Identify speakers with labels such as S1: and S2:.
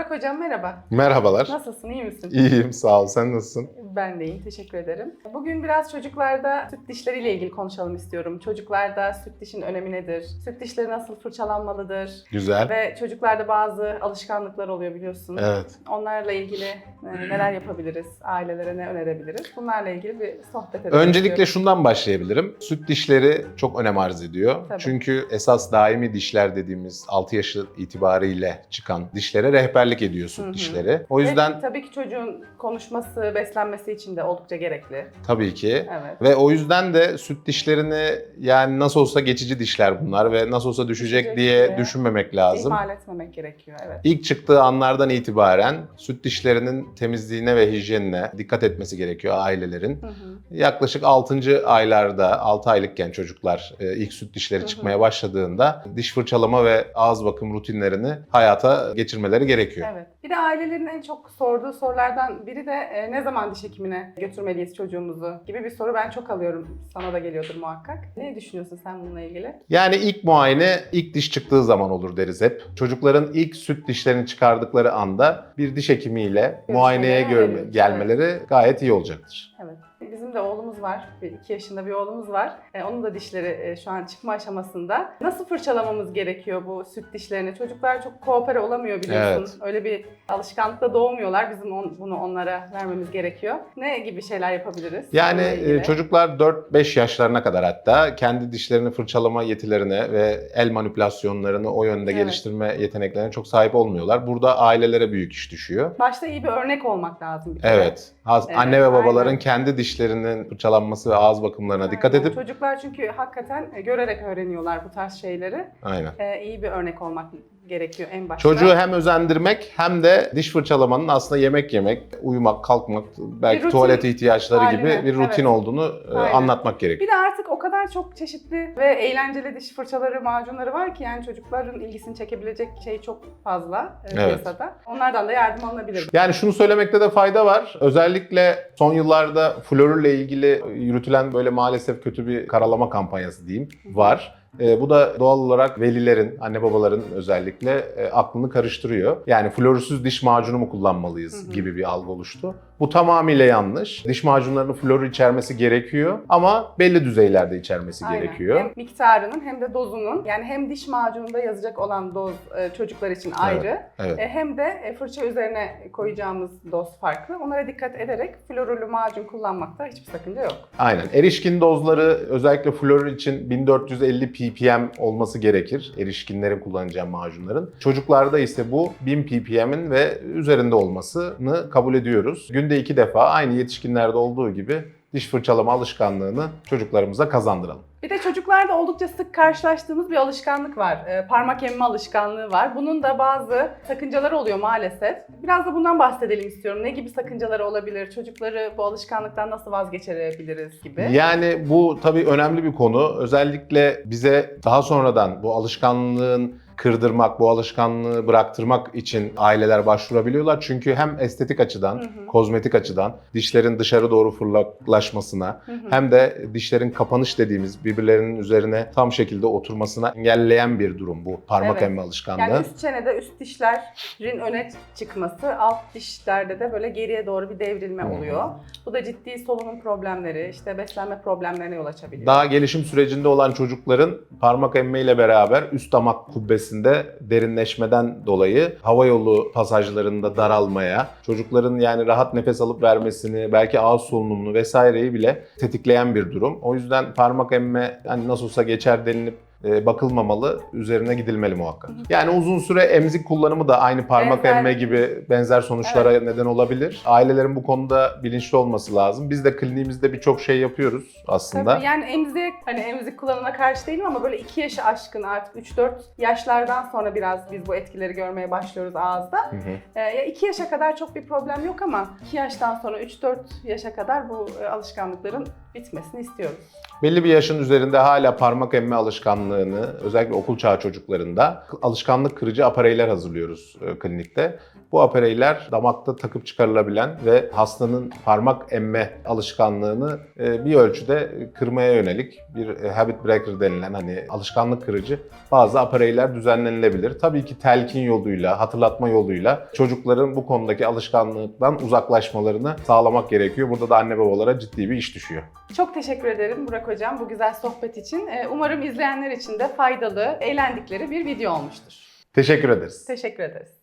S1: Burak Hocam merhaba.
S2: Merhabalar.
S1: Nasılsın, iyi misin?
S2: İyiyim sağ ol. Sen nasılsın?
S1: Ben de iyiyim, teşekkür ederim. Bugün biraz çocuklarda süt dişleriyle ilgili konuşalım istiyorum. Çocuklarda süt dişin önemi nedir? Süt dişleri nasıl fırçalanmalıdır?
S2: Güzel.
S1: Ve çocuklarda bazı alışkanlıklar oluyor biliyorsun.
S2: Evet.
S1: Onlarla ilgili e, neler yapabiliriz? Ailelere ne önerebiliriz? Bunlarla ilgili bir sohbet edelim.
S2: Öncelikle
S1: istiyorum.
S2: şundan başlayabilirim. Süt dişleri çok önem arz ediyor.
S1: Tabii.
S2: Çünkü esas daimi dişler dediğimiz 6 yaşı itibariyle çıkan dişlere rehberlik ediyor süt
S1: Hı hı.
S2: dişleri. O yüzden
S1: Ve tabii ki çocuğun konuşması, beslenmesi için de oldukça gerekli.
S2: tabii ki
S1: Evet.
S2: Ve o yüzden de süt dişlerini yani nasıl olsa geçici dişler bunlar ve nasıl olsa düşecek,
S1: Düşecek
S2: diye
S1: diye
S2: düşünmemek lazım.
S1: İhmal etmemek gerekiyor, evet.
S2: İlk çıktığı anlardan itibaren süt dişlerinin temizliğine ve hijyenine dikkat etmesi gerekiyor ailelerin.
S1: Hı hı.
S2: Yaklaşık 6. aylarda, 6 aylıkken çocuklar e, ilk süt dişleri çıkmaya başladığında diş fırçalama ve ağız bakım rutinlerini hayata geçirmeleri gerekiyor.
S1: Evet. Bir de ailelerin en çok sorduğu sorulardan biri de e, ne zaman diş hekimine götürmeliyiz çocuğumuzu gibi bir soru ben çok alıyorum. Sana da geliyordur muhakkak. Ne düşünüyorsun sen bununla ilgili?
S2: Yani ilk muayene ilk diş çıktığı zaman olur deriz hep. Çocukların ilk süt dişlerini çıkardıkları anda bir diş hekimiyle muayeneye görme- gelmeleri gayet iyi olacaktır.
S1: Evet. Bizim de oğlumuz var. Bir iki yaşında bir oğlumuz var. E, onun da dişleri e, şu an çıkma aşamasında. Nasıl fırçalamamız gerekiyor bu süt dişlerini? Çocuklar çok koopere olamıyor biliyorsun.
S2: Evet.
S1: Öyle bir alışkanlıkla doğmuyorlar. Bizim on- bunu onlara vermemiz gerekiyor. Ne gibi şeyler yapabiliriz?
S2: Yani e, çocuklar 4-5 yaşlarına kadar hatta kendi dişlerini fırçalama yetilerine ve el manipülasyonlarını o yönde
S1: Evet.
S2: geliştirme yeteneklerine çok sahip olmuyorlar. Burada ailelere büyük iş düşüyor.
S1: Başta iyi bir örnek olmak lazım. Bir.
S2: Evet.
S1: Evet,
S2: Anne ve babaların
S1: aynen.
S2: kendi dişlerinin fırçalanması ve ağız bakımlarına dikkat
S1: Aynen.
S2: edip
S1: Çocuklar çünkü hakikaten e, görerek öğreniyorlar bu tarz şeyleri.
S2: aynen.
S1: Ee, iyi bir örnek olmak gerekiyor en başta.
S2: Çocuğu hem özendirmek hem de diş fırçalamanın aslında yemek yemek, uyumak, kalkmak, belki
S1: rutin
S2: tuvalet ihtiyaçları
S1: haline,
S2: gibi bir rutin
S1: evet.
S2: olduğunu e,
S1: Aynen.
S2: anlatmak gerekiyor.
S1: Bir de artık o kadar çok çeşitli ve eğlenceli diş fırçaları, macunları var ki yani çocukların ilgisini çekebilecek şey çok fazla e,
S2: Evet.
S1: piyasada. Onlardan da yardım alınabilir.
S2: Yani şunu söylemekte de fayda var. Özellikle son yıllarda florürle ilgili yürütülen böyle maalesef kötü bir karalama kampanyası diyeyim var. E, bu da doğal olarak velilerin, anne babaların özellikle e, aklını karıştırıyor. Yani florsuz diş macunu mu kullanmalıyız
S1: Hı hı.
S2: gibi bir algı oluştu. Bu tamamıyla yanlış. Diş macunlarının floru içermesi gerekiyor ama belli düzeylerde içermesi
S1: Aynen.
S2: gerekiyor.
S1: Hem miktarının hem de dozunun yani hem diş macununda yazacak olan doz e, çocuklar için ayrı
S2: Evet.
S1: e, hem de e, fırça üzerine koyacağımız doz farklı. Onlara dikkat ederek florürlü macun kullanmakta hiçbir sakınca yok.
S2: Aynen. Erişkin dozları özellikle flor için 1450 ppm olması gerekir. Erişkinlerin kullanacağı macunların. Çocuklarda ise bu 1000 ppm'in ve üzerinde olmasını kabul ediyoruz. Günde iki defa aynı yetişkinlerde olduğu gibi diş fırçalama alışkanlığını çocuklarımıza kazandıralım.
S1: Bir de çocuklarda oldukça sık karşılaştığımız bir alışkanlık var. Ee, parmak emme alışkanlığı var. Bunun da bazı sakıncaları oluyor maalesef. Biraz da bundan bahsedelim istiyorum. Ne gibi sakıncaları olabilir? Çocukları bu alışkanlıktan nasıl vazgeçirebiliriz gibi.
S2: Yani bu tabii önemli bir konu. Özellikle bize daha sonradan bu alışkanlığın kırdırmak, bu alışkanlığı bıraktırmak için aileler başvurabiliyorlar. Çünkü hem estetik açıdan,
S1: Hı hı.
S2: kozmetik açıdan dişlerin dışarı doğru fırlaklaşmasına
S1: Hı hı.
S2: hem de dişlerin kapanış dediğimiz birbirlerinin üzerine tam şekilde oturmasına engelleyen bir durum bu parmak
S1: Evet.
S2: emme alışkanlığı.
S1: Yani üst çenede üst dişlerin öne çıkması, alt dişlerde de böyle geriye doğru bir devrilme
S2: Hı
S1: oluyor. Bu da ciddi solunum problemleri, işte beslenme problemlerine yol açabiliyor.
S2: Daha gelişim sürecinde olan çocukların parmak emme ile beraber üst damak kubbesinde derinleşmeden dolayı hava yolu pasajlarında daralmaya, çocukların yani rahat nefes alıp vermesini, belki ağız solunumunu vesaireyi bile tetikleyen bir durum. O yüzden parmak emme hani nasıl olsa geçer denilip bakılmamalı, üzerine gidilmeli muhakkak. Yani uzun süre emzik kullanımı da aynı parmak
S1: Benzer-
S2: emme gibi benzer sonuçlara neden olabilir. Ailelerin bu konuda bilinçli olması lazım. Biz de kliniğimizde birçok şey yapıyoruz aslında.
S1: Tabii yani emzik, hani emzik kullanımına karşı değilim ama böyle 2 yaşı aşkın artık 3-4 yaşlardan sonra biraz biz bu etkileri görmeye başlıyoruz ağızda.
S2: Hı hı.
S1: Ee, ya 2 yaşa kadar çok bir problem yok ama 2 yaştan sonra 3-4 yaşa kadar bu e, alışkanlıkların bitmesini istiyoruz.
S2: Belli bir yaşın üzerinde hala parmak emme alışkanlığını özellikle okul çağı çocuklarında alışkanlık kırıcı apareyler hazırlıyoruz e, klinikte. Bu apareyler damakta takıp çıkarılabilen ve hastanın parmak emme alışkanlığını e, bir ölçüde kırmaya yönelik bir e, habit breaker denilen hani alışkanlık kırıcı bazı apareyler düzenlenilebilir. Tabii ki telkin yoluyla, hatırlatma yoluyla çocukların bu konudaki alışkanlıktan uzaklaşmalarını sağlamak gerekiyor. Burada da anne babalara ciddi bir iş düşüyor.
S1: Çok teşekkür ederim Burak Hocam bu güzel sohbet için. Ee, Umarım izleyenler için de faydalı, eğlendikleri bir video olmuştur.
S2: Teşekkür ederiz.
S1: Teşekkür ederiz.